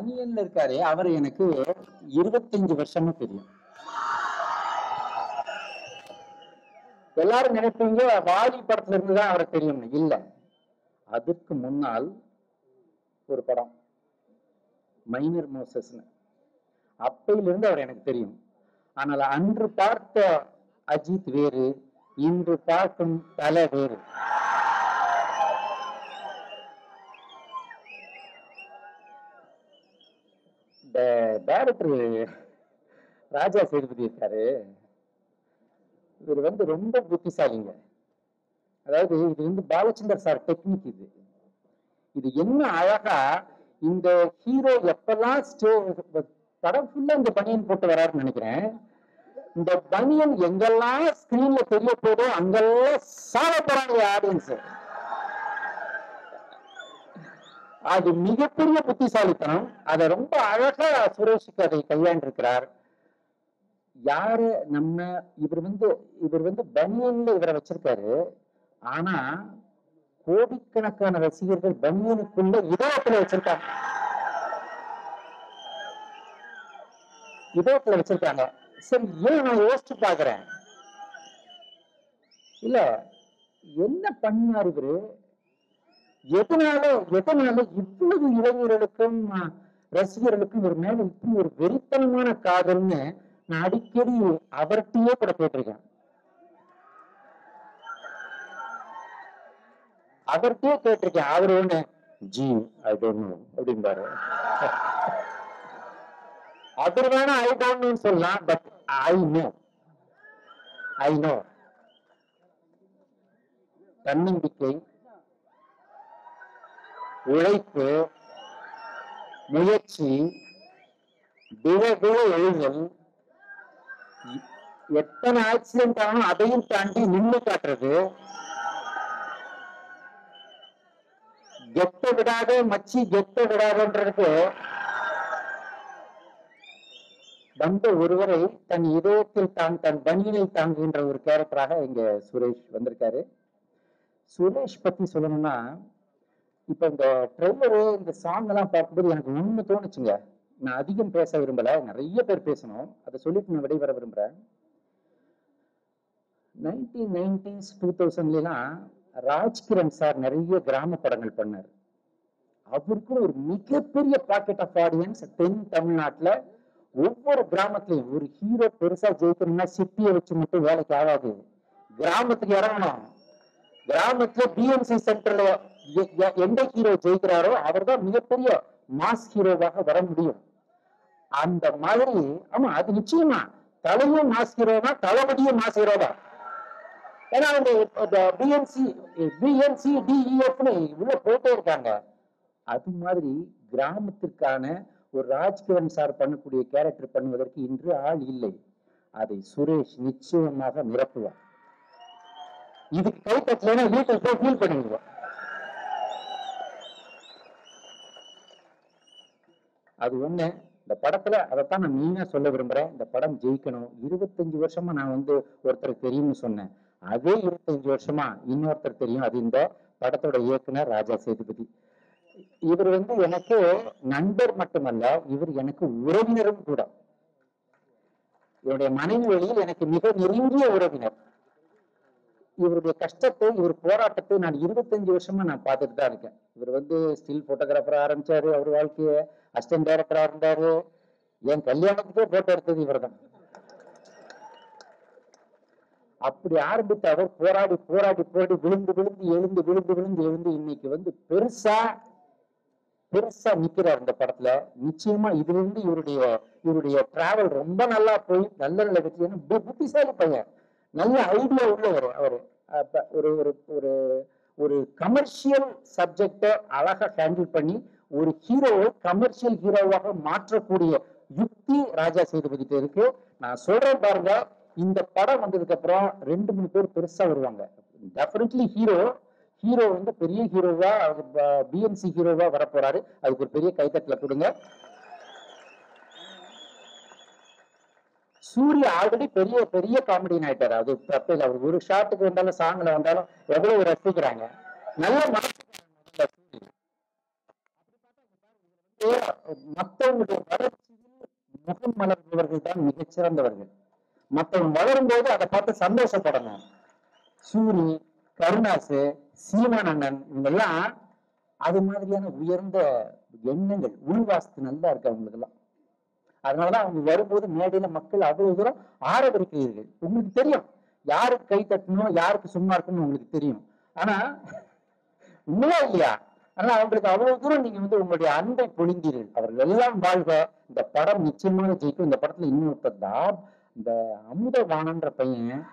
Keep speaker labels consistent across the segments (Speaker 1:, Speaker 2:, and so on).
Speaker 1: பனியன்ல இருக்காரு அவர் எனக்கு இருபத்தஞ்சு வருஷமா தெரியும். எல்லாரும் நினைப்பீங்க வாலி படத்துல இருந்துதான் அவரை தெரியும் இல்ல. அதற்கு முன்னால் ஒரு படம் மைனர் மோசஸ்னு. அப்பையிலிருந்து அவர் எனக்கு தெரியும். ஆனால் அன்று பார்த்த அஜித் வேறு இன்று பார்க்கும் தலை வேறு. இந்த ராஜா சேதுபதி இருக்காரு. இவர் வந்து ரொம்ப புத்திசாலிங்க. அதாவது இது வந்து பாலச்சந்தர் சார் டெக்னிக் இது. இது என்ன அழகா இந்த ஹீரோ எப்பெல்லாம் ஸ்டே படம் ஃபுல்லா இந்த பனியன் போட்டு வராருன்னு நினைக்கிறேன். இந்த பனியன் எங்கெல்லாம் ஸ்கிரீன்ல தெரிய போதோ அங்கெல்லாம் சாக போறாங்க ஆடியன்ஸ் அது மிகப்பெரிய புத்திசாலித்தனம். அதை ரொம்ப அழகா சுரேஷுக்கு அதை கையாண்டிருக்கிறார். யாரு நம்ம இவர் வந்து இவர் வந்து பனியன்ல இவரை வச்சிருக்காரு. ஆனா கோடிக்கணக்கான ரசிகர்கள் பனியனுக்குள்ள இதயத்துல வச்சிருக்காங்க. இதயத்துல வச்சிருக்காங்க. சரி ஏன் நான் யோசிச்சு பாக்குறேன் இல்ல என்ன பண்ணாரு இவரு? எதனால எதனால இவ்வளவு இளைஞர்களுக்கும் ரசிகர்களுக்கும் ஒரு மேல இப்படி ஒரு வெறித்தனமான காதல்னு நான் அடிக்கடி அவர்கிட்டயே கூட கேட்டிருக்கேன். அவர்கிட்டயே கேட்டிருக்கேன். அவர் ஒண்ணு ஜி ஐ டோன்ட் நோ அப்படிம்பாரு. அவர் வேணா ஐ டோன்ட் சொல்லலாம் but I know I know தன்னம்பிக்கை உழைப்பு முயற்சி விழ எழுதல் எத்தனை ஆக்சிடென்ட் ஆனாலும் அதையும் தாண்டி நின்று காட்டுறது. கெத்த விடாத மச்சி கெத்த விடாதன்றது வந்த ஒருவரை தன் இதயத்தில் தான் தன் பணியினை தாங்குகின்ற ஒரு கேரக்டராக இங்க சுரேஷ் வந்திருக்காரு. சுரேஷ் பத்தி சொல்லணும்னா இப்ப இந்த ட்ரெய்லரு இந்த சாங் எல்லாம் பார்க்கும்போது எனக்கு ஒண்ணு தோணுச்சுங்க. நான் அதிகம் பேச விரும்பல. நிறைய பேர் பேசணும். அதை சொல்லிட்டு நான் விடைபெற விரும்புறேன். நைன்டீன் நைன்டிஸ் டூ தௌசண்ட்லாம் ராஜ்கிரண் சார் நிறைய கிராம படங்கள் பண்ணார். அவருக்கு ஒரு மிகப்பெரிய பாக்கெட் ஆஃப் ஆடியன்ஸ் தென் தமிழ்நாட்டில் ஒவ்வொரு கிராமத்திலையும் ஒரு ஹீரோ பெருசா ஜெயிக்கணும்னா சிட்டியை வச்சு மட்டும் வேலைக்கு ஆகாது. கிராமத்துக்கு இறங்கணும். கிராமத்துல பிஎம்சி சென்டர்ல எந்த ஹீரோ ஜெயிக்கிறாரோ அவர்தான் மிகப்பெரிய மாஸ் ஹீரோவாக வர முடியும். அந்த மாதிரி ஆமா அது நிச்சயமா. தலையும் மாஸ் ஹீரோனா தளபதியும் மாஸ் ஹீரோதான் ஏன்னா அவங்க பிஎன்சி பிஎன்சி டிஇஎஃப்னு உள்ள போட்டே இருக்காங்க. அது மாதிரி கிராமத்திற்கான ஒரு ராஜ்கிரண் சார் பண்ணக்கூடிய கேரக்டர் பண்ணுவதற்கு இன்று ஆள் இல்லை. அதை சுரேஷ் நிச்சயமாக நிரப்புவார் இதுக்கு கைப்பற்றலைன்னா வீட்டில் போய் ஃபீல் பண்ணிடுவான் அது ஒண்ணு. இந்த படத்துல அதைத்தான் நான் மெயினா சொல்ல விரும்புறேன். இந்த படம் ஜெயிக்கணும். இருபத்தஞ்சு வருஷமா நான் வந்து ஒருத்தர் தெரியும்னு சொன்னேன். அதே இருபத்தஞ்சு வருஷமா இன்னொருத்தர் தெரியும். அது இந்த படத்தோட இயக்குனர் ராஜா சேதுபதி. இவர் வந்து எனக்கு நண்பர் மட்டுமல்ல இவர் எனக்கு உறவினரும் கூட. இவருடைய மனைவி வழியில் எனக்கு மிக நெருங்கிய உறவினர். இவருடைய கஷ்டத்தை இவர் போராட்டத்தை நான் இருபத்தஞ்சு வருஷமா நான் பார்த்துட்டு தான் இருக்கேன். இவர் வந்து ஸ்டில் போட்டோகிராஃபர் ஆரம்பிச்சாரு. அவர் வாழ்க்கையை அசிஸ்டன்ட் டைரக்டரா இருந்தாரு. என் கல்யாணத்துக்கே போட்டோ எடுத்தது இவர்தான். அப்படி ஆரம்பித்து அவர் போராடி போராடி போராடி விழுந்து விழுந்து எழுந்து விழுந்து விழுந்து எழுந்து இன்னைக்கு வந்து பெருசா பெருசா நிக்கிறார் இந்த படத்துல. நிச்சயமா இதுல இருந்து இவருடைய இவருடைய டிராவல் ரொம்ப நல்லா போய் நல்ல நல்ல வெற்றி. ஏன்னா புத்திசாலி பையன். நல்ல ஐடியா உள்ளவர் அவரு. ஒரு ஒரு ஒரு ஒரு கமர்ஷியல் சப்ஜெக்ட அழகா ஹேண்டில் பண்ணி ஒரு ஹீரோவை கமர்ஷியல் ஹீரோவாக மாற்றக்கூடிய யுக்தி ராஜா சேதுபதிட்டு இருக்கு. நான் சொல்றேன் பாருங்க இந்த படம் வந்ததுக்கு அப்புறம் ரெண்டு மூணு பேர் பெருசா வருவாங்க. டெஃபினெட்லி ஹீரோ ஹீரோ வந்து பெரிய ஹீரோவா பிஎன்சி ஹீரோவா வரப்போறாரு. அதுக்கு ஒரு பெரிய கைத்தட்டல கொடுங்க. சூர்யா ஆல்ரெடி பெரிய பெரிய காமெடியன் ஆயிட்டாரு. அது தப்பு அவர் ஒரு ஷாட்டுக்கு வந்தாலும் சாங்ல வந்தாலும் எவ்வளவு ரசிக்கிறாங்க. நல்ல மற்றவங்களுடைய வளர்ச்சியில் முகம் மலர்ந்தவர்கள் தான் மிகச்சிறந்தவர்கள். மற்றவங்க வளரும்போது அதை பார்த்து சந்தோஷப்படணும். சூரி கருணாசு சீமானண்ணன் இவங்கெல்லாம் அது மாதிரியான உயர்ந்த எண்ணங்கள் உள்வாஸ்து நல்லா இருக்கு அவங்களுக்கெல்லாம் அதனாலதான் அவங்க வரும்போது மேடையில மக்கள் அவ்வளவு தூரம் ஆரவரிக்கிறீர்கள். உங்களுக்கு தெரியும். யாருக்கு கை தட்டணும் யாருக்கு சும்மா இருக்கணும்னு உங்களுக்கு தெரியும். ஆனா உண்மையா இல்லையா? ஆனா அவங்களுக்கு அவ்வளவு தூரம் நீங்க வந்து உங்களுடைய அன்பை பொழிந்தீர்கள் அவர்கள் எல்லாம் வாழ்க. இந்த படம் நிச்சயமாக ஜெயிக்கும். இந்த படத்துல இன்னும் தான். இந்த அமுதவானன்ற பையன்.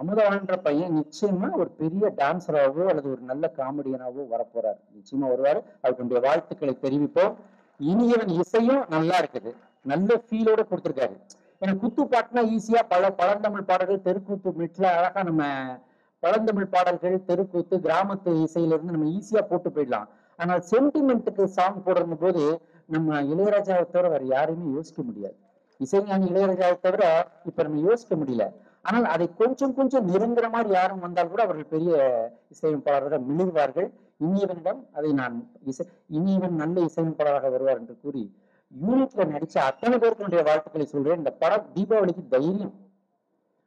Speaker 1: அமுதவான்ற பையன் நிச்சயமா ஒரு பெரிய டான்சராகவோ அல்லது ஒரு நல்ல காமெடியனாவோ வரப்போறாரு. நிச்சயமா வருவாரு. அவருடைய வாழ்த்துக்களை தெரிவிப்போம். இனியவன் இசையும் நல்லா இருக்குது. நல்ல ஃபீலோட கொடுத்துருக்காரு. எனக்கு குத்து பாட்டுனா ஈஸியா பல பழந்தமிழ் பாடல்கள் தெருக்கூத்து மிட்ல அழகா நம்ம பழந்தமிழ் பாடல்கள் தெருக்கூத்து கிராமத்து இசையில இருந்து நம்ம ஈஸியா போட்டு போயிடலாம். ஆனால் சென்டிமெண்ட்டுக்கு சாங் போடுற போது நம்ம இளையராஜாவை தவிர வேற யாரையுமே யோசிக்க முடியாது. இசைஞானி இளையராஜாவை தவிர இப்ப நம்ம யோசிக்க முடியல. ஆனால் அதை கொஞ்சம் கொஞ்சம் நெருங்குற மாதிரி யாரும் வந்தால் கூட அவர்கள் பெரிய இசையமைப்பாளர்கள் மிளிர்வார்கள். இனியவனிடம் அதை நான் இசை இனியவன் நல்ல இசையமைப்பாளராக வருவார் என்று கூறி யூனிட்ல நடிச்ச அத்தனை பேருக்கு வாழ்த்துக்களை சொல்றேன். இந்த படம் தீபாவளிக்கு தைரியம்.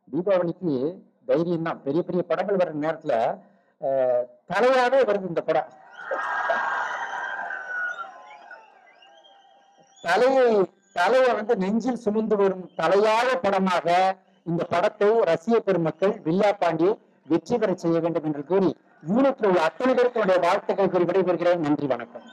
Speaker 1: தீபாவளிக்கு தைரியம் தான். பெரிய பெரிய படங்கள் வர நேரத்துல அஹ், தலையாவே வருது இந்த படம். தலையை தலையை வந்து நெஞ்சில் சுமந்து வரும் தலையாத படமாக இந்த படத்தை ரசிக பெருமக்கள் வில்லா பாண்டி வெற்றி பெற செய்ய வேண்டும் என்று கூறி யூனிட்ல உள்ள அத்தனை பேருக்கு வாழ்த்துக்கள் கூறி விடைபெறுகிறேன். நன்றி வணக்கம்.